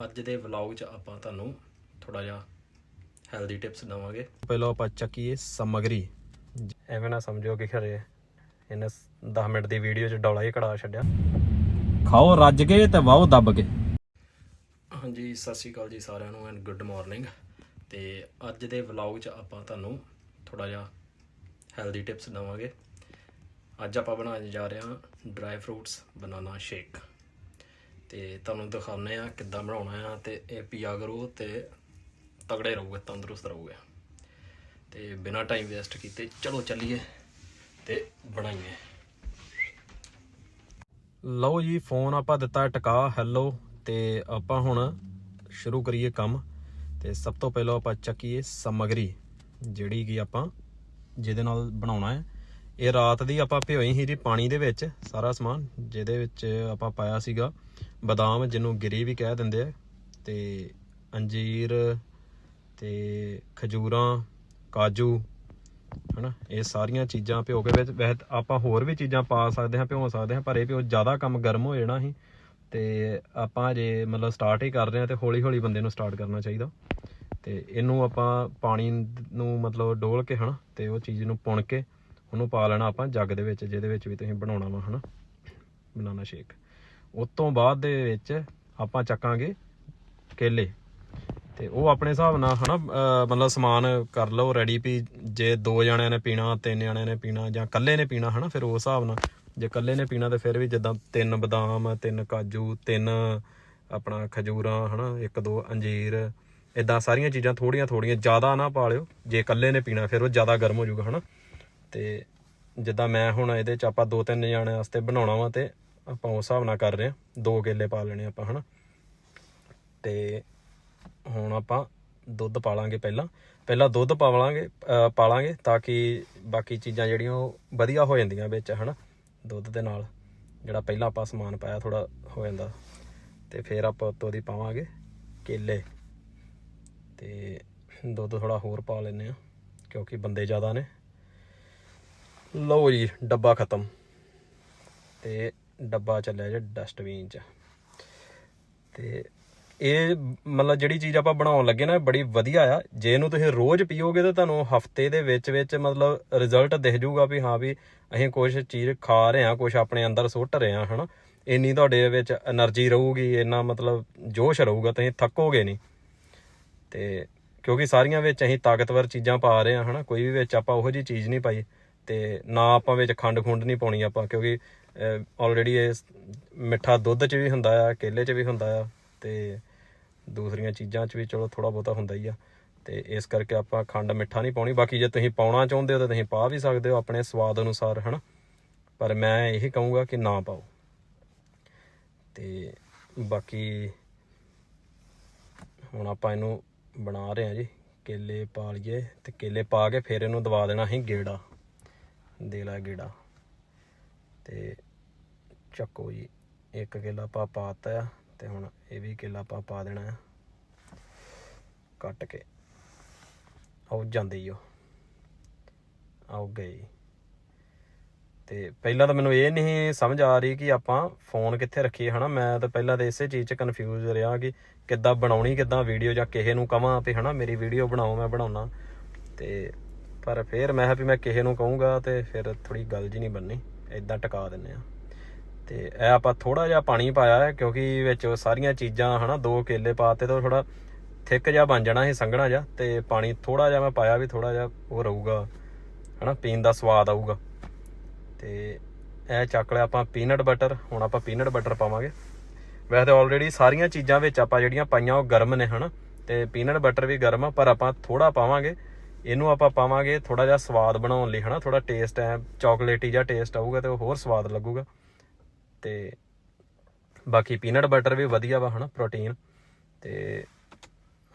ਅੱਜ ਦੇ ਵਲੌਗ 'ਚ ਆਪਾਂ ਤੁਹਾਨੂੰ ਥੋੜਾ ਜਿਹਾ ਹੈਲਦੀ ਟਿਪਸ ਦਵਾਂਗੇ। ਪਹਿਲਾਂ ਆਪਾਂ ਚੱਕੀਏ ਸਮਗਰੀ। ਐਵੇਂ ਨਾ ਸਮਝੋ ਕਿ ਖਰੇ ਇਹਨੇ 10 ਮਿੰਟ ਦੀ ਵੀਡੀਓ 'ਚ ਡੌਲਾ ਹੀ ਕੜਾ ਛੱਡਿਆ। ਖਾਓ ਰੱਜ ਕੇ ਤੇ ਵਾਓ ਦੱਬ ਕੇ। ਹਾਂਜੀ ਸਤਿ ਸ਼੍ਰੀ ਅਕਾਲ ਜੀ ਸਾਰਿਆਂ ਨੂੰ ਐਂਡ ਗੁੱਡ ਮਾਰਨਿੰਗ ਤੇ ਅੱਜ ਦੇ ਵਲੌਗ 'ਚ ਆਪਾਂ ਤੁਹਾਨੂੰ ਥੋੜਾ ਜਿਹਾ ਹੈਲਦੀ ਟਿਪਸ ਦਵਾਂਗੇ। ਅੱਜ ਆਪਾਂ ਬਣਾਉਣ ਜਾ ਰਹੇ ਹਾਂ ਡਰਾਈ ਫਰੂਟਸ ਬਨਾਨਾ ਸ਼ੇਕ ਤੇ ਤੁਹਾਨੂੰ ਦਿਖਾਉਂਦੇ ਆ ਕਿੱਦਾਂ ਬਣਾਉਣਾ ਆ ਤੇ ਇਹ ਪੀਆ ਕਰੋ ਤੇ ਤਗੜੇ ਰਹੋਗੇ, ਤੰਦਰੁਸਤ ਰਹੋਗੇ। ਤੇ ਬਿਨਾ ਟਾਈਮ ਵੇਸਟ ਕੀਤੇ ਚਲੋ ਚੱਲੀਏ ਤੇ ਬਣਾਈਏ। ਲਓ ਜੀ ਫੋਨ ਆਪਾਂ ਦਿੱਤਾ ਟਿਕਾ ਹੈਲੋ ਤੇ ਆਪਾਂ ਹੁਣ ਸ਼ੁਰੂ ਕਰੀਏ ਕੰਮ। ਤੇ ਸਭ ਤੋਂ ਪਹਿਲਾਂ ਆਪਾਂ ਚੱਕੀਏ ਸਮਗਰੀ, ਜਿਹੜੀ ਕਿ ਆਪਾਂ ਜਿਹਦੇ ਨਾਲ ਬਣਾਉਣਾ ਹੈ। ਇਹ ਰਾਤ ਦੀ ਆਪਾਂ ਭਿਓਈ ਸੀ ਜੀ ਪਾਣੀ ਦੇ ਵਿੱਚ ਸਾਰਾ ਸਮਾਨ, ਜਿਹਦੇ ਵਿੱਚ ਆਪਾਂ ਪਾਇਆ ਸੀਗਾ। ਬਦਾਮ ਜਿਹਨੂੰ ਗਿਰੀ ਵੀ ਕਹਿ ਦਿੰਦੇ ਆ, ਤੇ ਅੰਜੀਰ ਤੇ ਖਜੂਰਾਂ, ਕਾਜੂ, ਹਨਾ, ਇਹ ਸਾਰੀਆਂ ਚੀਜ਼ਾਂ ਭਿਓ ਕੇ ਵਿੱਚ, ਵੈਸੇ ਆਪਾਂ ਹੋਰ ਵੀ ਚੀਜ਼ਾਂ ਪਾ ਸਕਦੇ ਹਾਂ ਭਿਓ ਸਕਦੇ ਹਾਂ, ਪਰ ਇਹ ਭਿਓ ਜ਼ਿਆਦਾ ਕੰਮ ਗਰਮ ਹੋ ਜਾਣਾ ਸੀ, ਤੇ ਆਪਾਂ ਜੇ ਮਤਲਬ ਸਟਾਰਟ ਹੀ ਕਰ ਰਹੇ ਹਾਂ ਤੇ ਹੌਲੀ ਹੌਲੀ ਬੰਦੇ ਨੂੰ ਸਟਾਰਟ ਕਰਨਾ ਚਾਹੀਦਾ। ਤੇ ਇਹਨੂੰ ਆਪਾਂ ਪਾਣੀ ਨੂੰ ਮਤਲਬ ਡੋਲ ਕੇ, ਹਨਾ, ਤੇ ਉਹ ਚੀਜ਼ ਨੂੰ ਪੁਣ ਕੇ ਉਹਨੂੰ ਪਾ ਲੈਣਾ ਆਪਾਂ ਜੱਗ ਦੇ ਵਿੱਚ, ਜਿਹਦੇ ਵਿੱਚ ਵੀ ਤੁਸੀਂ ਬਣਾਉਣਾ ਵਾ, ਹਨਾ, ਬਨਾਨਾ ਸ਼ੇਕ। ਉਸ ਤੋਂ ਬਾਅਦ ਦੇ ਵਿੱਚ ਆਪਾਂ ਚੱਕਾਂਗੇ ਕੇਲੇ। ਤੇ ਉਹ ਆਪਣੇ ਹਿਸਾਬ ਨਾਲ ਹਨਾ, ਅਹ ਮਤਲਬ ਸਮਾਨ ਕਰ ਲਓ ਰੈਡੀ ਵੀ ਜੇ ਦੋ ਜਣਿਆਂ ਨੇ ਪੀਣਾ, ਤਿੰਨ ਜਣਿਆਂ ਨੇ ਪੀਣਾ ਜਾਂ ਇਕੱਲੇ ਨੇ ਪੀਣਾ ਹਨਾ, ਫਿਰ ਉਸ ਹਿਸਾਬ ਨਾਲ। ਜੇ ਇਕੱਲੇ ਨੇ ਪੀਣਾ ਤੇ ਫਿਰ ਵੀ ਜਿੱਦਾਂ ਤਿੰਨ ਬਦਾਮ, ਤਿੰਨ ਕਾਜੂ, ਤਿੰਨ ਆਪਣਾ ਖਜੂਰਾਂ ਹਨਾ, ਇੱਕ, ਦੋ ਅੰਜੀਰ ਇਦਾਂ ਸਾਰੀਆਂ ਚੀਜ਼ਾਂ ਥੋੜੀਆਂ ਥੋੜੀਆਂ ਜ਼ਿਆਦਾ ਨਾ ਪਾ ਲਿਓ ਜੇ ਇਕੱਲੇ ਨੇ ਪੀਣਾ ਫਿਰ ਉਹ ਜ਼ਿਆਦਾ ਗਰਮ ਹੋ ਜਾਊਗਾ ਹਨਾ। ਤੇ ਜਿੱਦਾਂ ਮੈਂ ਹੁਣ ਇਹਦੇ ਚ ਆਪਾਂ ਦੋ ਤਿੰਨ ਜਣਿਆਂ ਵਾਸਤੇ ਬਣਾਉਣਾ ਵਾ ਤੇ ਆਪਾਂ ਉਸ ਹਿਸਾਬ ਨਾਲ ਕਰ ਰਹੇ ਹਾਂ। ਦੋ ਕੇਲੇ ਪਾ ਲੈਣੇ ਆਪਾਂ, ਹਨਾ? ਤੇ ਹੁਣ ਆਪਾਂ ਦੁੱਧ ਪਾ ਲਾਂਗੇ ਪਹਿਲਾਂ। ਪਹਿਲਾਂ ਦੁੱਧ ਪਾ ਲਾਂਗੇ, ਅਹ ਪਾ ਲਾਂਗੇ ਤਾਂ ਕਿ ਬਾਕੀ ਚੀਜ਼ਾਂ ਜਿਹੜੀਆਂ ਉਹ ਵਧੀਆ ਹੋ ਜਾਂਦੀਆਂ ਵਿੱਚ, ਹਨਾ? ਦੁੱਧ ਦੇ ਨਾਲ, ਜਿਹੜਾ ਪਹਿਲਾਂ ਆਪਾਂ ਸਮਾਨ ਪਾਇਆ ਥੋੜਾ ਹੋ ਜਾਂਦਾ। ਤੇ ਫਿਰ ਆਪਾਂ ਉੱਤੋਂ ਦੀ ਪਾਵਾਂਗੇ ਕੇਲੇ। ਤੇ ਦੁੱਧ ਥੋੜਾ ਹੋਰ ਪਾ ਲੈਨੇ ਆ ਕਿਉਂਕਿ ਬੰਦੇ ਜ਼ਿਆਦਾ ਨੇ। ਲਓ ਜੀ, ਡੱਬਾ ਖਤਮ। ਤੇ ਡੱਬਾ ਚੱਲਿਆ ਜੇ ਡਸਟਬਿਨ 'ਚ। ਤੇ ਇਹ ਮਤਲਬ ਜਿਹੜੀ ਚੀਜ਼ ਆਪਾਂ ਬਣਾਉਣ ਲੱਗੇ ਨਾ ਬੜੀ ਵਧੀਆ ਆ। ਜੇ ਇਹਨੂੰ ਤੁਸੀਂ ਰੋਜ਼ ਪੀਓਗੇ ਤਾਂ ਤੁਹਾਨੂੰ ਹਫ਼ਤੇ ਦੇ ਵਿੱਚ ਵਿੱਚ ਮਤਲਬ ਰਿਜ਼ਲਟ ਦਿਖ ਜਾਊਗਾ ਵੀ ਹਾਂ ਵੀ ਅਸੀਂ ਕੁਝ ਚੀਜ਼ ਖਾ ਰਹੇ ਹਾਂ ਕੁਝ ਆਪਣੇ ਅੰਦਰ ਸੁੱਟ ਰਹੇ ਹਾਂ, ਹਨਾ। ਇੰਨੀ ਤੁਹਾਡੇ ਵਿੱਚ એનર્ਜੀ ਰਹੂਗੀ, ਇੰਨਾ ਮਤਲਬ ਜੋਸ਼ ਰਹੂਗਾ, ਤੁਸੀਂ ਥੱਕੋਗੇ ਨਹੀਂ। ਤੇ ਕਿਉਂਕਿ ਸਾਰੀਆਂ ਵਿੱਚ ਅਸੀਂ ਤਾਕਤਵਰ ਚੀਜ਼ਾਂ ਪਾ ਰਹੇ ਹਾਂ, ਹਨਾ। ਕੋਈ ਵੀ ਵਿੱਚ ਆਪਾਂ ਉਹੋ ਜੀ ਚੀਜ਼ ਨਹੀਂ ਪਾਈ। ਤੇ ਨਾ ਆਪਾਂ ਵਿੱਚ ਖੰਡ ਖੁੰਡ ਨਹੀਂ ਪਾਉਣੀ ਆਪਾਂ, ਕਿਉਂਕਿ ਆਲਰੇਡੀ ਇਹ ਮਿੱਠਾ ਦੁੱਧ 'ਚ ਵੀ ਹੁੰਦਾ ਆ, ਕੇਲੇ 'ਚ ਵੀ ਹੁੰਦਾ ਆ ਤੇ ਦੂਸਰੀਆਂ ਚੀਜ਼ਾਂ 'ਚ ਵੀ ਚਲੋ ਥੋੜਾ ਬਹੁਤਾ ਹੁੰਦਾ ਹੀ ਆ। ਤੇ ਇਸ ਕਰਕੇ ਆਪਾਂ ਖੰਡ ਮਿੱਠਾ ਨਹੀਂ ਪਾਉਣੀ। ਬਾਕੀ ਜੇ ਤੁਸੀਂ ਪਾਉਣਾ ਚਾਹੁੰਦੇ ਹੋ ਤਾਂ ਤੁਸੀਂ ਪਾ ਵੀ ਸਕਦੇ ਹੋ ਆਪਣੇ ਸਵਾਦ ਅਨੁਸਾਰ, ਹਨਾ? ਪਰ ਮੈਂ ਇਹੀ ਕਹੂੰਗਾ ਕਿ ਨਾ ਪਾਓ। ਤੇ ਬਾਕੀ ਹੁਣ ਆਪਾਂ ਇਹਨੂੰ ਬਣਾ ਰਹੇ ਹਾਂ ਜੀ। ਕੇਲੇ ਪਾ ਲਈਏ ਤੇ ਕੇਲੇ ਪਾ ਕੇ ਫਿਰ ਇਹਨੂੰ ਦਵਾ ਦੇਣਾ ਅਸੀਂ ਗੇੜਾ। ਦੇ ਲਾ ਗੇੜਾ। ਤੇ ਚੱਕੋ ਜੀ ਇੱਕ ਕੇਲਾ ਆਪਾਂ ਪਾਤਾ ਆ, ਤੇ ਹੁਣ ਇਹ ਵੀ ਕੇਲਾ ਆਪਾਂ ਪਾ ਦੇਣਾ ਆ। ਕੱਟ ਕੇ। ਆਉ ਜਾਂਦੇ ਹੀ ਉਹ ਆਉ ਗਏ ਤੇ ਪਹਿਲਾਂ ਤਾਂ ਮੈਨੂੰ ਇਹ ਨਹੀਂ ਸਮਝ ਆ ਰਹੀ ਕਿ ਆਪਾਂ ਫੋਨ ਕਿੱਥੇ ਰੱਖੀਏ, ਹਨਾ? ਮੈਂ ਤਾਂ ਪਹਿਲਾਂ ਤਾਂ ਇਸੇ ਚੀਜ਼ 'ਚ ਕਨਫਿਊਜ਼ ਰਿਹਾ ਕਿ ਕਿੱਦਾਂ ਬਣਾਉਣੀ, ਕਿੱਦਾਂ ਵੀਡੀਓ ਜਾਂ ਕਿਸੇ ਨੂੰ ਕਵਾਂ ਵੀ, ਹਨਾ, ਮੇਰੀ ਵੀਡੀਓ ਬਣਾਓ, ਮੈਂ ਬਣਾਉਣਾ ਤੇ ਪਰ ਫਿਰ ਮੈਂ ਕਿਹਾ ਵੀ ਮੈਂ ਕਿਸੇ ਨੂੰ ਕਹੂੰਗਾ ਤੇ ਫਿਰ ਥੋੜੀ ਗੱਲ ਜੀ ਨਹੀਂ ਬੰਨੀ ਇਦਾਂ ਟਿਕਾ ਦਿੰਨੇ ਆ। ਤੇ ਇਹ ਆਪਾਂ ਥੋੜਾ ਜਿਹਾ ਪਾਣੀ ਪਾਇਆ ਹੈ, ਕਿਉਂਕਿ ਵਿੱਚ ਸਾਰੀਆਂ ਚੀਜ਼ਾਂ ਹਨਾ, ਦੋ ਕੇਲੇ ਪਾਤੇ ਤਾਂ ਥੋੜਾ ਥਿੱਕ ਜਿਹਾ ਬਣ ਜਾਣਾ ਸੀ, ਸੰਘਣਾ ਜਿਹਾ, ਤੇ ਪਾਣੀ ਥੋੜਾ ਜਿਹਾ ਮੈਂ ਪਾਇਆ ਵੀ ਥੋੜਾ ਜਿਹਾ ਉਹ ਰਹੂਗਾ, ਹਨਾ, ਪੀਣ ਦਾ ਸਵਾਦ ਆਊਗਾ। ਤੇ ਇਹ ਚੱਕ ਲਿਆ ਆਪਾਂ ਪੀਨਟ ਬਟਰ ਹੁਣ ਆਪਾਂ ਪੀਨਟ ਬਟਰ ਪਾਵਾਂਗੇ। ਵੈਸੇ ਤਾਂ ਆਲਰੇਡੀ ਸਾਰੀਆਂ ਚੀਜ਼ਾਂ ਵਿੱਚ ਆਪਾਂ ਜਿਹੜੀਆਂ ਪਾਈਆਂ ਉਹ ਗਰਮ ਨੇ, ਹਨਾ, ਤੇ ਪੀਨਟ ਬਟਰ ਵੀ ਗਰਮ ਆ, ਪਰ ਆਪਾਂ ਥੋੜਾ ਪਾਵਾਂਗੇ, ਇਹਨੂੰ ਆਪਾਂ ਪਾਵਾਂਗੇ ਥੋੜਾ ਜਿਹਾ ਸਵਾਦ ਬਣਾਉਣ ਲਈ, ਹਨਾ ਥੋੜਾ ਟੇਸਟ ਹੈ ਚਾਕਲੇਟੀ ਜਿਹਾ ਟੇਸਟ ਆਊਗਾ ਤੇ ਉਹ ਹੋਰ ਸਵਾਦ ਲੱਗੂਗਾ। ਤੇ ਬਾਕੀ ਪੀਨਟ ਬਟਰ ਵੀ ਵਧੀਆ ਵਾ ਹਨਾ, ਪ੍ਰੋਟੀਨ। ਤੇ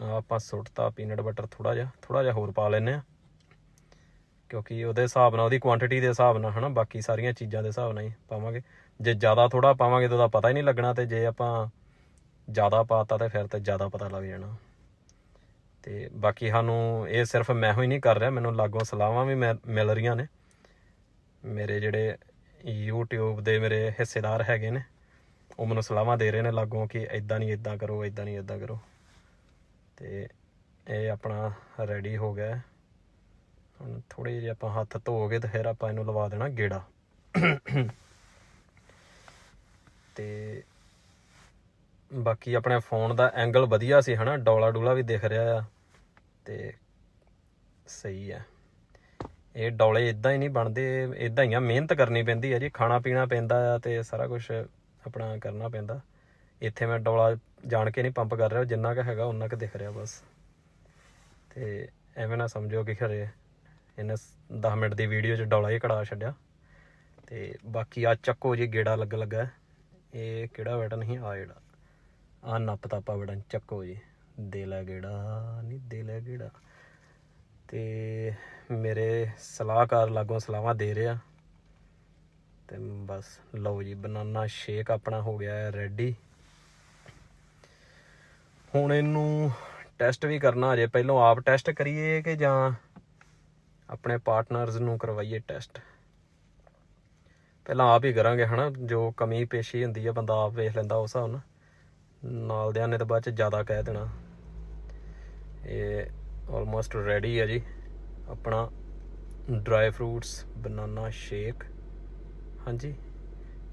ਆਹ ਆਪਾਂ ਸੁੱਟਤਾ ਪੀਨਟ ਬਟਰ ਥੋੜਾ ਜਿਹਾ ਥੋੜਾ ਜਿਹਾ ਹੋਰ ਪਾ ਲੈਨੇ ਆ ਕਿਉਂਕਿ ਉਹਦੇ ਹਿਸਾਬ ਨਾਲ, ਉਹਦੀ ਕੁਆਂਟੀਟੀ ਦੇ ਹਿਸਾਬ ਨਾਲ ਹਨਾ, ਬਾਕੀ ਸਾਰੀਆਂ ਚੀਜ਼ਾਂ ਦੇ ਹਿਸਾਬ ਨਾਲ ਹੀ ਪਾਵਾਂਗੇ। ਜੇ ਜ਼ਿਆਦਾ ਥੋੜਾ ਪਾਵਾਂਗੇ ਤਾਂ ਉਹਦਾ ਪਤਾ ਹੀ ਨਹੀਂ ਲੱਗਣਾ ਤੇ ਜੇ ਆਪਾਂ ਜ਼ਿਆਦਾ ਪਾਤਾ ਤੇ ਫਿਰ ਤੇ ਜ਼ਿਆਦਾ ਪਤਾ ਲੱਗ ਜਾਣਾ। ਤੇ ਬਾਕੀ ਸਾਨੂੰ ਇਹ ਸਿਰਫ ਮੈਂ ਹੀ ਨਹੀਂ ਕਰ ਰਿਹਾ, ਮੈਨੂੰ ਲਾਗੋਂ ਸਲਾਹਾਂ ਵੀ ਮਿਲ ਰਹੀਆਂ ਨੇ। ਮੇਰੇ ਜਿਹੜੇ YouTube ਦੇ ਮੇਰੇ ਹਿੱਸੇਦਾਰ ਹੈਗੇ ਨੇ। ਉਹ ਮੈਨੂੰ ਸਲਾਹਾਂ ਦੇ ਰਹੇ ਨੇ ਲਾਗੋਂ ਕਿ ਇਦਾਂ ਨਹੀਂ ਇਦਾਂ ਕਰੋ ਇਦਾਂ ਨਹੀਂ ਇਦਾਂ ਕਰੋ। ਤੇ ਇਹ ਆਪਣਾ ਰੈਡੀ ਹੋ ਗਿਆ ਹੁਣ ਥੋੜੇ ਜਿਹੇ ਆਪਾਂ ਹੱਥ ਧੋ ਕੇ ਤੇ ਫਿਰ ਆਪਾਂ ਇਹਨੂੰ ਲਵਾ ਦੇਣਾ ਗੇੜਾ। ਤੇ ਬਾਕੀ ਆਪਣੇ ਫੋਨ ਦਾ ਐਂਗਲ ਵਧੀਆ ਸੀ ਹਨਾ ਡੋਲਾ ਡੂਲਾ ਵੀ ਦਿਖ ਰਿਹਾ ਆ। ਤੇ ਸਹੀ ਹੈ। ਇਹ ਡੌਲੇ ਇਦਾਂ ਹੀ ਨਹੀਂ ਬਣਦੇ ਇਦਾਂ ਹੀ ਆ, ਮਿਹਨਤ ਕਰਨੀ ਪੈਂਦੀ ਆ ਜੀ, ਖਾਣਾ ਪੀਣਾ ਪੈਂਦਾ ਆ ਤੇ ਸਾਰਾ ਕੁਝ ਆਪਣਾ ਕਰਨਾ ਪੈਂਦਾ। ਇੱਥੇ ਮੈਂ ਡੌਲਾ ਜਾਣ ਕੇ ਨਹੀਂ ਪੰਪ ਕਰ ਰਿਹਾ, ਜਿੰਨਾ ਕੁ ਹੈਗਾ ਉਨਾ ਕੁ ਦਿਖ ਰਿਹਾ ਬਸ। ਤੇ ਐਵੇਂ ਨਾ ਸਮਝੋ ਕਿ ਖਰੇ ਇਹਨੇ 10 ਮਿੰਟ ਦੀ ਵੀਡੀਓ 'ਚ ਡੌਲਾ ਹੀ ਕੜਾ ਛੱਡਿਆ। ਤੇ ਬਾਕੀ ਆ ਚੱਕੋ ਜੀ, ਗੇੜਾ ਲੱਗ ਲੱਗਾ। ਇਹ ਕਿਹੜਾ ਬਟਨ ਹੀ ਆ ਜਿਹੜਾ। ਆ ਨੱਪ ਤਾਪਾ ਬਟਨ ਚੱਕੋ ਜੀ। ਦੇ ਲੈ ਗੇੜਾ, ਨਹੀਂ ਦੇ ਲੈ ਗੇੜਾ। ਤੇ ਮੇਰੇ ਸਲਾਹਕਾਰ ਲਾਗੋਂ ਸਲਾਹਾਂ ਦੇ ਰਿਹਾ। ਤੇ ਬਸ ਲਓ ਜੀ, ਬਨਾਨਾ ਸ਼ੇਕ ਆਪਣਾ ਹੋ ਗਿਆ ਹੈ ਰੈਡੀ ਹੁਣ ਇਹਨੂੰ ਟੈਸਟ ਵੀ ਕਰਨਾ ਅਜੇ ਪਹਿਲਾਂ ਆਪ ਟੈਸਟ ਕਰੀਏ ਕਿ ਜਾਂ ਆਪਣੇ ਪਾਰਟਨਰਸ ਨੂੰ ਕਰਵਾਈਏ ਟੈਸਟ ਪਹਿਲਾਂ ਆਪ ਹੀ ਕਰਾਂਗੇ ਹਨਾ, ਜੋ ਕਮੀ ਪੇਸ਼ੀ ਹੁੰਦੀ ਹੈ ਬੰਦਾ ਆਪ ਵੇਖ ਲੈਂਦਾ ਉਸ ਹਿਸਾਬ ਨਾਲ। ਨਾਲ ਦਿਆਂ ਨੇ ਤਾਂ ਬਾਅਦ ਚ ਜ਼ਿਆਦਾ ਕਹਿ ਦੇਣਾ। ਇਹ ਆਲਮੋਸਟ ਰੈਡੀ ਹੈ ਜੀ। ਆਪਣਾ ਡਰਾਈ ਫਰੂਟਸ ਬਨਾਨਾ ਸ਼ੇਕ ਹਾਂਜੀ,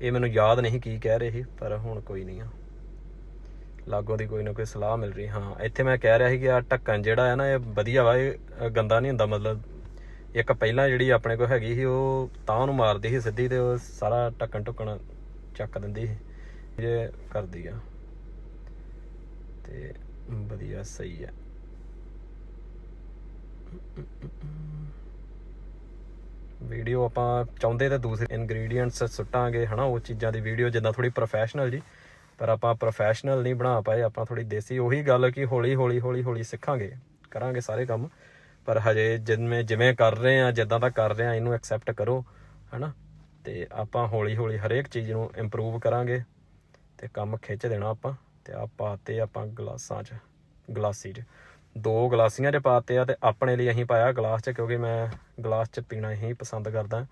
ਇਹ ਮੈਨੂੰ ਯਾਦ ਨਹੀਂ ਕੀ ਕਹਿ ਰਹੇ ਸੀ, ਪਰ ਹੁਣ ਕੋਈ ਨਹੀਂ ਆ। ਲਾਗੋਂ ਦੀ ਕੋਈ ਨਾ ਕੋਈ ਸਲਾਹ ਮਿਲ ਰਹੀ, ਹਾਂ। ਇੱਥੇ ਮੈਂ ਕਹਿ ਰਿਹਾ ਸੀ ਕਿ ਆ ਢੱਕਣ ਜਿਹੜਾ ਹੈ ਨਾ, ਇਹ ਵਧੀਆ ਵਾ, ਇਹ ਗੰਦਾ ਨਹੀਂ ਹੁੰਦਾ, ਮਤਲਬ ਇੱਕ ਪਹਿਲਾਂ ਜਿਹੜੀ ਆਪਣੇ ਕੋਲ ਹੈਗੀ ਸੀ, ਉਹ ਤਾਂ ਨੂੰ ਮਾਰਦੀ ਸੀ ਸਿੱਧੀ ਤੇ ਉਹ ਸਾਰਾ ਢੱਕਣ ਢੁੱਕਣ ਚੱਕ ਦਿੰਦੀ ਸੀ, ਜੇ ਕਰਦੀ ਆ। ਤੇ ਵਧੀਆ, ਸਹੀ ਹੈ ਵੀਡੀਓ ਆਪਾਂ ਚਾਹੁੰਦੇ ਤਾਂ ਦੂਸਰੇ ਇਨਗਰੀਡੀਅੰਟਸ ਸੁੱਟਾਂਗੇ, ਹਨਾ, ਉਹ ਚੀਜ਼ਾਂ ਦੀ ਵੀਡੀਓ ਜਿੱਦਾਂ ਥੋੜੀ ਪ੍ਰੋਫੈਸ਼ਨਲ ਜੀ, ਪਰ ਆਪਾਂ ਪ੍ਰੋਫੈਸ਼ਨਲ ਨਹੀਂ ਬਣਾ ਪਾਏ, ਆਪਾਂ ਥੋੜੀ ਦੇਸੀ, ਉਹੀ ਗੱਲ ਕਿ ਹੌਲੀ ਹੌਲੀ ਹੌਲੀ ਹੌਲੀ ਸਿੱਖਾਂਗੇ, ਕਰਾਂਗੇ ਸਾਰੇ ਕੰਮ, ਪਰ ਹਜੇ ਜਿਵੇਂ ਜਿਵੇਂ ਕਰ ਰਹੇ ਆ ਜਿੱਦਾਂ ਦਾ ਕਰ ਰਹੇ ਆ ਇਹਨੂੰ ਐਕਸੈਪਟ ਕਰੋ, ਹਨਾ, ਤੇ ਆਪਾਂ ਹੌਲੀ ਹੌਲੀ ਹਰੇਕ ਚੀਜ਼ ਨੂੰ ਇੰਪਰੂਵ ਕਰਾਂਗੇ, ਤੇ ਕੰਮ ਖਿੱਚ ਦੇਣਾ ਆਪਾਂ, ਤੇ ਆ ਪਾਤੇ ਆਪਾਂ ਗਲਾਸਾਂ 'ਚ, ਗਲਾਸੀ 'ਚ। ਦੋ ਗਲਾਸੀਆਂ 'ਚ ਪਾਤੇ ਆ ਤੇ ਆਪਣੇ ਲਈ ਅਸੀਂ ਪਾਇਆ ਗਲਾਸ 'ਚ, ਕਿਉਂਕਿ ਮੈਂ ਗਲਾਸ 'ਚ ਪੀਣਾ ਹੀ ਪਸੰਦ ਕਰਦਾ।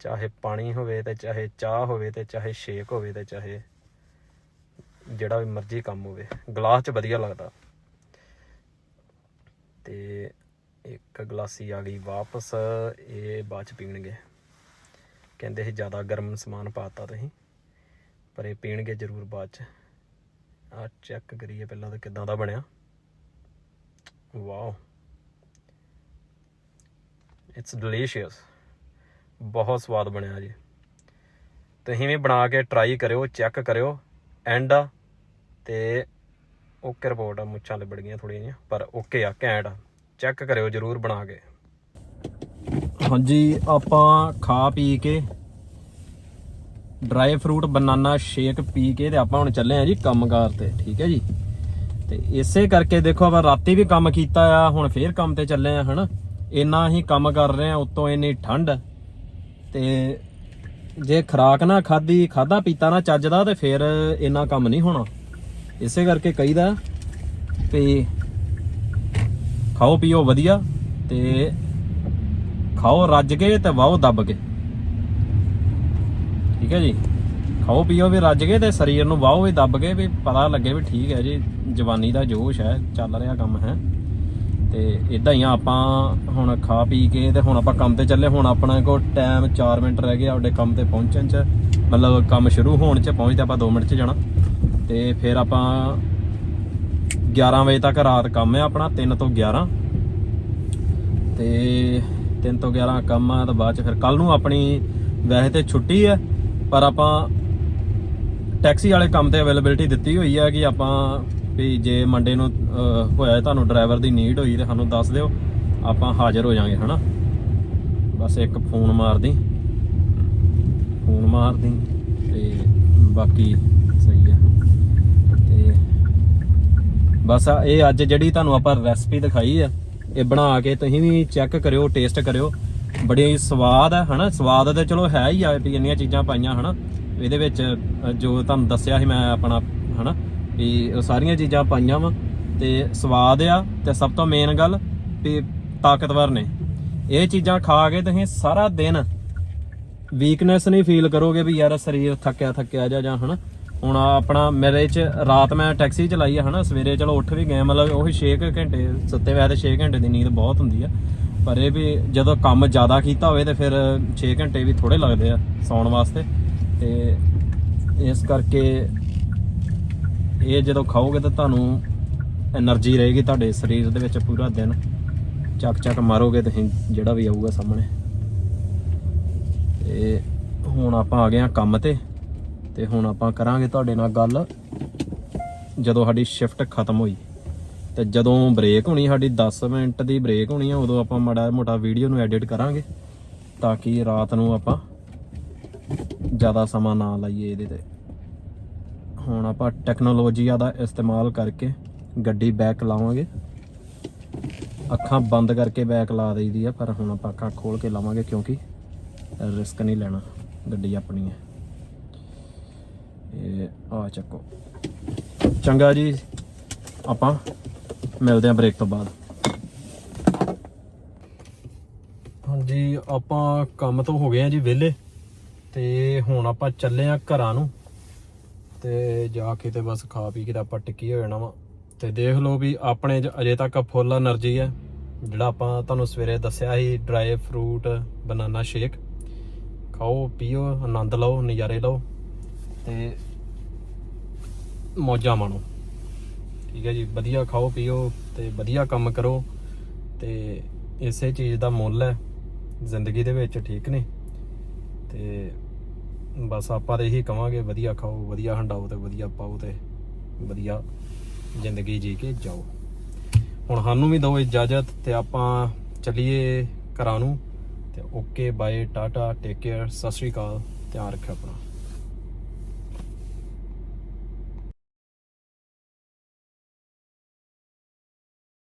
ਚਾਹੇ ਪਾਣੀ ਹੋਵੇ ਤੇ ਚਾਹੇ ਚਾਹ ਹੋਵੇ ਤੇ ਚਾਹੇ ਸ਼ੇਕ ਹੋਵੇ ਤੇ ਚਾਹੇ ਜਿਹੜਾ ਵੀ ਮਰਜ਼ੀ ਕੰਮ ਹੋਵੇ। ਗਲਾਸ 'ਚ ਵਧੀਆ ਲੱਗਦਾ। ਤੇ ਇੱਕ ਗਲਾਸੀ ਆ ਗਈ ਵਾਪਸ, ਇਹ ਬਾਅਦ 'ਚ ਪੀਣਗੇ। ਕਹਿੰਦੇ ਸੀ ਜ਼ਿਆਦਾ ਗਰਮ ਸਮਾਨ ਪਾਤਾ ਤੁਸੀਂ, ਪਰ ਇਹ ਪੀਣਗੇ ਜ਼ਰੂਰ ਬਾਅਦ 'ਚ। ਆ ਚੈੱਕ ਕਰੀਏ ਪਹਿਲਾਂ ਤਾਂ ਕਿਦਾਂ ਦਾ ਬਣਿਆ। ਵਾਓ ਇਟਸ ਡਿਲੀਸ਼ੀਅਸ ਬਹੁਤ ਸਵਾਦ ਬਣਿਆ ਜੀ। ਤੁਸੀਂ ਵੀ ਬਣਾ ਕੇ ਟਰਾਈ ਕਰਿਓ ਚੈੱਕ ਕਰਿਓ। ਐਂਡ ਆ ਤੇ ਓਕੇ ਰਿਪੋਰਟ ਆ, ਮੁੱਛਾਂ ਲਿਬੜ ਗਈਆਂ ਥੋੜੀਆਂ ਜਿਹੀਆਂ, ਪਰ ਓਕੇ ਆ, ਘੈਂਟ ਆ। ਚੈੱਕ ਕਰਿਓ ਜਰੂਰ ਬਣਾ ਕੇ। ਹਾਂਜੀ, ਆਪਾਂ ਖਾ ਪੀ ਕੇ ਡਰਾਈ ਫਰੂਟ ਬਨਾਨਾ ਸ਼ੇਕ ਪੀ ਕੇ ਤੇ ਆਪਾਂ ਹੁਣ ਚੱਲੇ ਆ ਜੀ ਕੰਮਕਾਰ ਤੇ, ਠੀਕ ਹੈ ਜੀ? ਤੇ ਇਸੇ ਕਰਕੇ ਦੇਖੋ ਆਪਾਂ ਰਾਤੀ ਵੀ ਕੰਮ ਕੀਤਾ ਆ, ਹੁਣ ਫੇਰ ਕੰਮ ਤੇ ਚੱਲੇ ਆ, ਹਨਾ? ਇੰਨਾ ਹੀ ਕੰਮ ਕਰ ਰਹੇ ਆ, ਉੱਤੋਂ ਇੰਨੀ ਠੰਡ। ਤੇ ਜੇ ਖਰਾਕ ਨਾ ਖਾਦੀ ਖਾਦਾ ਪੀਤਾ ਨਾ ਚੱਜ ਦਾ, ਤੇ ਫੇਰ ਇੰਨਾ ਕੰਮ ਨਹੀਂ ਹੋਣਾ। ਇਸੇ ਕਰਕੇ ਕਹੀਦਾ ਵੀ ਖਾਓ, ਪੀਓ, ਵਧੀਆ, ਤੇ ਖਾਓ ਰੱਜ ਕੇ ਤੇ ਵਾਓ ਦੱਬ ਕੇ। ਠੀਕ ਹੈ ਜੀ? ਖਾਓ, ਪੀਓ, ਵੀ ਰੱਜ ਗਏ ਤੇ ਸਰੀਰ ਨੂੰ ਵਾਓ, ਵੀ ਦੱਬ ਗਏ, ਵੀ ਪਤਾ ਲੱਗੇ ਵੀ ਠੀਕ ਹੈ ਜੀ, ਜਵਾਨੀ ਦਾ ਜੋਸ਼ ਹੈ, ਚੱਲ ਰਿਹਾ ਕੰਮ ਹੈ। ਤੇ ਇਦਾਂ ਹੀ ਆ, ਆਪਾਂ ਹੁਣ ਖਾ ਪੀ ਕੇ ਤੇ ਹੁਣ ਆਪਾਂ ਕੰਮ ਤੇ ਚੱਲੇ, ਹੁਣ ਆਪਣਾ ਕੋਲ ਟਾਈਮ 4 ਮਿੰਟ ਰਹਿ ਗਏ ਆਪਣੇ ਕੰਮ ਤੇ ਪਹੁੰਚਣ ਚ। ਮਤਲਬ ਕੰਮ ਸ਼ੁਰੂ ਹੋਣ ਚ ਪਹੁੰਚਦੇ ਆਪਾਂ 2 ਮਿੰਟ ਚ ਜਾਣਾ। ਤੇ ਫਿਰ ਆਪਾਂ 11 ਵਜੇ ਤੱਕ ਰਾਤ ਕੰਮ ਹੈ ਆਪਣਾ 3 ਤੋਂ 11 ਤੇ 3 ਤੋਂ 11 ਕੰਮ ਆ, ਤਾਂ ਬਾਅਦ ਚ ਫਿਰ ਕੱਲ ਨੂੰ ਆਪਣੀ, ਵੈਸੇ ਤੇ ਛੁੱਟੀ ਹੈ, ਪਰ ਆਪਾਂ ਟੈਕਸੀ ਵਾਲੇ ਕੰਮ ਤੇ ਅਵੇਲੇਬਿਲਟੀ ਦਿੱਤੀ ਹੋਈ ਹੈ ਕਿ ਆਪਾਂ ਵੀ ਜੇ ਮੰਡੇ ਨੂੰ ਹੋਇਆ ਤੁਹਾਨੂੰ ਡਰਾਈਵਰ ਦੀ ਨੀਡ ਹੋਈ ਤੇ ਸਾਨੂੰ ਦੱਸ ਦਿਓ, ਆਪਾਂ ਹਾਜ਼ਰ ਹੋ ਜਾਾਂਗੇ ਹਨਾ? ਬਸ ਇੱਕ ਫੋਨ ਮਾਰਦੀ। ਫੋਨ ਮਾਰਦੀ ਤੇ ਬਾਕੀ ਸਹੀ ਹੈ ਤੇ ਬਸ ਇਹ ਅੱਜ ਜਿਹੜੀ ਤੁਹਾਨੂੰ ਆਪਾਂ ਰੈਸਪੀ ਦਿਖਾਈ ਹੈ ਇਹ ਬਣਾ ਕੇ ਤੁਸੀਂ ਵੀ ਚੈੱਕ ਕਰਿਓ ਟੇਸਟ ਕਰਿਓ। ਬੜੀ ਸਵਾਦ ਹੈ ਹਨਾ? ਸਵਾਦ ਤਾਂ ਚਲੋ ਹੈ ਹੀ ਆ ਵੀ ਇੰਨੀਆਂ ਚੀਜ਼ਾਂ ਪਾਈਆਂ, ਹਨਾ? ਇਹਦੇ ਵਿੱਚ ਜੋ ਤੁਹਾਨੂੰ ਦੱਸਿਆ ਸੀ ਮੈਂ ਆਪਣਾ, ਹਨਾ, ਵੀ ਉਹ ਸਾਰੀਆਂ ਚੀਜ਼ਾਂ ਪਾਈਆਂ ਵਾ, ਤੇ ਸਵਾਦ ਆ, ਤੇ ਸਭ ਤੋਂ ਮੇਨ ਗੱਲ ਵੀ ਤਾਕਤਵਰ ਨੇ। ਇਹ ਚੀਜ਼ਾਂ ਖਾ ਕੇ ਤੁਸੀਂ ਸਾਰਾ ਦਿਨ ਵੀਕਨੈਸ ਨਹੀਂ ਫੀਲ ਕਰੋਗੇ ਵੀ ਯਾਰ ਸਰੀਰ ਥੱਕਿਆ ਥੱਕਿਆ ਜਾ ਜਾਂ, ਹਨਾ। ਹੁਣ ਆਪਣਾ ਮੇਰੇ ਚ, ਰਾਤ ਮੈਂ ਟੈਕਸੀ ਚਲਾਈ ਆ, ਹਨਾ, ਸਵੇਰੇ ਚਲੋ ਉੱਠ ਵੀ ਗਏ, ਮਤਲਬ ਉਹੀ 6 ਘੰਟੇ, ਸੁੱਤੇ ਹੋਇਆ ਤੇ 6 ਘੰਟੇ ਦੀ ਨੀਂਦ ਬਹੁਤ ਹੁੰਦੀ ਆ। ਪਰ ਇਹ ਵੀ ਜਦੋਂ ਕੰਮ ਜ਼ਿਆਦਾ ਕੀਤਾ ਹੋਵੇ ਤੇ ਫਿਰ 6 ਘੰਟੇ ਵੀ ਥੋੜੇ ਲੱਗਦੇ ਆ ਸੌਣ ਵਾਸਤੇ। ਤੇ ਇਸ ਕਰਕੇ ਇਹ ਜਦੋਂ ਖਾਓਗੇ ਤਾਂ ਤੁਹਾਨੂੰ એનર્ਜੀ ਰਹੇਗੀ ਤੁਹਾਡੇ ਸਰੀਰ ਦੇ ਵਿੱਚ ਪੂਰਾ ਦਿਨ। ਚੱਕ ਚੱਕ ਮਾਰੋਗੇ ਤੁਸੀਂ ਜਿਹੜਾ ਵੀ ਆਊਗਾ ਸਾਹਮਣੇ। ਤੇ ਹੁਣ ਆਪਾਂ ਆ ਗਏ ਆ ਕੰਮ ਤੇ ਤੇ ਹੁਣ ਆਪਾਂ ਕਰਾਂਗੇ ਤੁਹਾਡੇ ਨਾਲ ਗੱਲ, ਜਦੋਂ ਸਾਡੀ ਸ਼ਿਫਟ ਖਤਮ ਹੋਈ। ਤੇ ਜਦੋਂ ਬ੍ਰੇਕ ਹੋਣੀ, ਸਾਡੀ 10 ਮਿੰਟ ਦੀ ਬ੍ਰੇਕ ਹੋਣੀ ਆ, ਉਦੋਂ ਆਪਾਂ ਮਾੜਾ ਮੋਟਾ ਵੀਡੀਓ ਨੂੰ ਐਡਿਟ ਕਰਾਂਗੇ, ਤਾਂ ਕਿ ਰਾਤ ਨੂੰ ਆਪਾਂ ਜ਼ਿਆਦਾ ਸਮਾਂ ਨਾ ਲਾਈਏ ਇਹਦੇ ਤੇ। ਹੁਣ ਆਪਾਂ ਟੈਕਨੋਲੋਜੀ ਦਾ ਇਸਤੇਮਾਲ ਕਰਕੇ ਗੱਡੀ ਬੈਕ ਲਾਵਾਂਗੇ। ਅੱਖਾਂ ਬੰਦ ਕਰਕੇ ਬੈਕ ਲਾ ਦਈਦੀ ਆ, ਪਰ ਹੁਣ ਆਪਾਂ ਅੱਖਾਂ ਖੋਲ ਕੇ ਲਾਵਾਂਗੇ ਕਿਉਂਕਿ ਰਿਸਕ ਨਹੀਂ ਲੈਣਾ ਗੱਡੀ ਆਪਣੀ ਹੈ। ਇਹ ਆ ਚੱਕੋ। ਚੰਗਾ ਜੀ, ਆਪਾਂ ਮਿਲਦੇ ਆਂ ਬ੍ਰੇਕ ਤੋਂ ਬਾਅਦ। ਹਾਂਜੀ, ਆਪਾਂ ਕੰਮ ਤੋਂ ਹੋ ਗਏ ਆ ਜੀ ਵਿਹਲੇ। ਤੇ ਹੁਣ ਆਪਾਂ ਚੱਲੇ ਆ ਘਰਾਂ ਨੂੰ। ਤੇ ਜਾ ਕੇ ਤੇ ਬਸ ਖਾ ਪੀ ਕੇ ਤਾਂ ਆਪਾਂ ਟਿੱਕੀ ਹੋ ਜਾਣਾ ਵਾ। ਤੇ ਦੇਖ ਲਓ ਵੀ ਆਪਣੇ ਅਜੇ ਤੱਕ ਫੁੱਲ એનર્ਜੀ ਹੈ ਜਿਹੜਾ ਆਪਾਂ ਤੁਹਾਨੂੰ ਸਵੇਰੇ ਦੱਸਿਆ ਸੀ ਡਰਾਈ ਫਰੂਟ ਬਨਾਨਾ ਸ਼ੇਕ ਖਾਓ, ਪੀਓ, ਆਨੰਦ ਲਓ, ਨਜ਼ਾਰੇ ਲਓ। ਤੇ ਮੌਜਾਂ ਮਾਣੋ। ਠੀਕ ਹੈ ਜੀ, ਵਧੀਆ ਖਾਓ, ਪੀਓ ਤੇ ਵਧੀਆ ਕੰਮ ਕਰੋ। ਤੇ ਇਸੇ ਚੀਜ਼ ਦਾ ਮੁੱਲ ਹੈ। ਜ਼ਿੰਦਗੀ ਦੇ ਵਿੱਚ ਠੀਕ ਨੇ। ਤੇ ਬਸ ਆਪਾਂ ਤਾਂ ਇਹੀ ਕਵਾਂਗੇ, ਵਧੀਆ ਖਾਓ, ਵਧੀਆ ਹੰਡਾਓ ਤੇ ਵਧੀਆ ਪਾਓ ਤੇ ਵਧੀਆ ਜ਼ਿੰਦਗੀ ਜੀ ਕੇ ਜਾਓ। ਹੁਣ ਸਾਨੂੰ ਵੀ ਦਿਓ ਇਜਾਜ਼ਤ ਤੇ ਆਪਾਂ ਚੱਲੀਏ ਘਰਾਂ ਨੂੰ। ਤੇ okay, bye, tata take care ਸਤਿ ਸ਼੍ਰੀ ਅਕਾਲ, ਧਿਆਨ ਰੱਖਿਓ ਆਪਣਾ।